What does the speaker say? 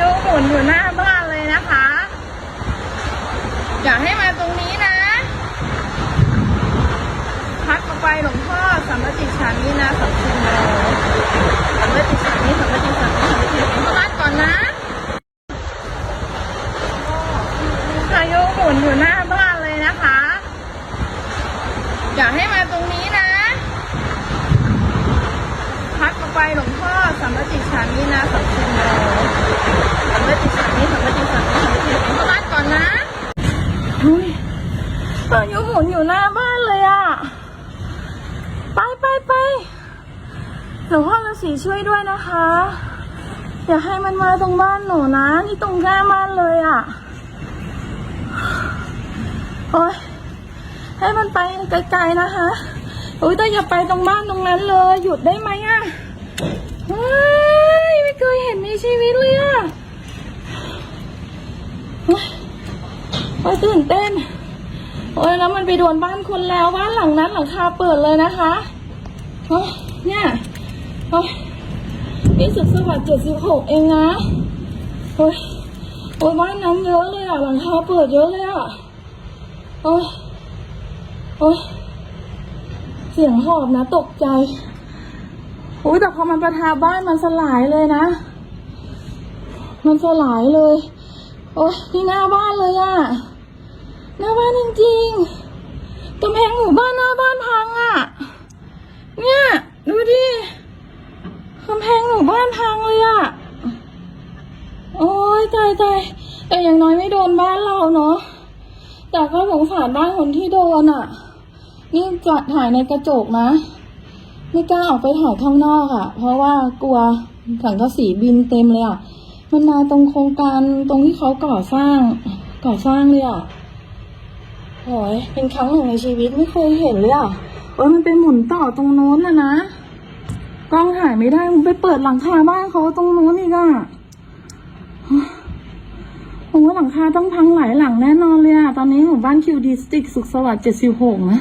ยุหมุนอยู่หน้าบ้านเลยนะคะ อยากให้มาตรงนี้นะพักออกไปหลวงพ่อสัมปติฉามีนาสัมชินโนสัมปติฉามีสัมปติฉามีสัมปติฉามีเข้าบ้านก่อนนะพายุหมุนอยู่หน้าบ้านเลยนะคะ อยากให้มาตรงนี้นะพักออกไปหลวงพ่อสัมปติฉามีนาสัม หมุนอยู่หน้าบ้านเลยอะไปไปไปหลวงพ่อฤาษีช่วยด้วยนะคะ อย่าให้มันมาตรงบ้านหนูนะนี่ตรงหน้าบ้านเลยอะโอ้ยให้มันไปไกลๆนะคะโอ้ยแต่อย่าไปตรงบ้านตรงนั้นเลย หยุดได้ไหมอะเฮ้ยไม่เคยเห็นในชีวิตเลยอะโอ้ยโอ้ยตื่นเต้น โอ้ยแล้วมันไปโดนบ้านคนแล้วบ้านหลังนั้นหลังคาเปิดเลยนะคะโอ้ยเนี่ยโอ้ยนี่สุดสวัสดิ์เจ็ดสิบหกเองนะโอ้ยโอ้ยบ้านนั้นเยอะเลยอะหลังคาเปิดเยอะเลยอะโอ้ยโอ้ยเสียงหอบนะตกใจโอ้ยแต่พอมันประทาบ้านมันสลายเลยนะ มันสลายเลย โอ้ยนี่หน้าบ้านเลยอะ หน้าบ้านจริงๆกำแพงหมู่บ้านหน้าบ้านพังอะ่ะ เนี่ยดูดิกำแพงหมู่บ้านพังเลยอะ่ะ โอ้ยตายตายแต่อย่างน้อยไม่โดนบ้านเราเนาะแต่ก็สงสารบ้านคนที่โดนอะ่ะ นี่จะถ่ายในกระจกนะ ไม่กล้าออกไปถ่ายข้างนอกอะ่ะ เพราะว่ากลัวถังกระสีบินเต็มเลยอะ่ะ มันมาตรงโครงการตรงที่เขาก่อสร้างก่อสร้างเลยอะ โอ้ยเป็นครั้งหนึ่งในชีวิตไม่เคยเห็นเลยอะโอ้ยมันเป็นหมุนต่อตรงโน้นนะนะ กล้องหายไม่ได้มันไปเปิดหลังคาบ้านเขาตรงโน้นอีกอะโอ้ยหลังคาต้องพังหลายหลังแน่นอนเลยอะ ตอนนี้หมู่บ้านคิวดีสติกสุขสวัสดิ์เจ็ดสิบหกนะ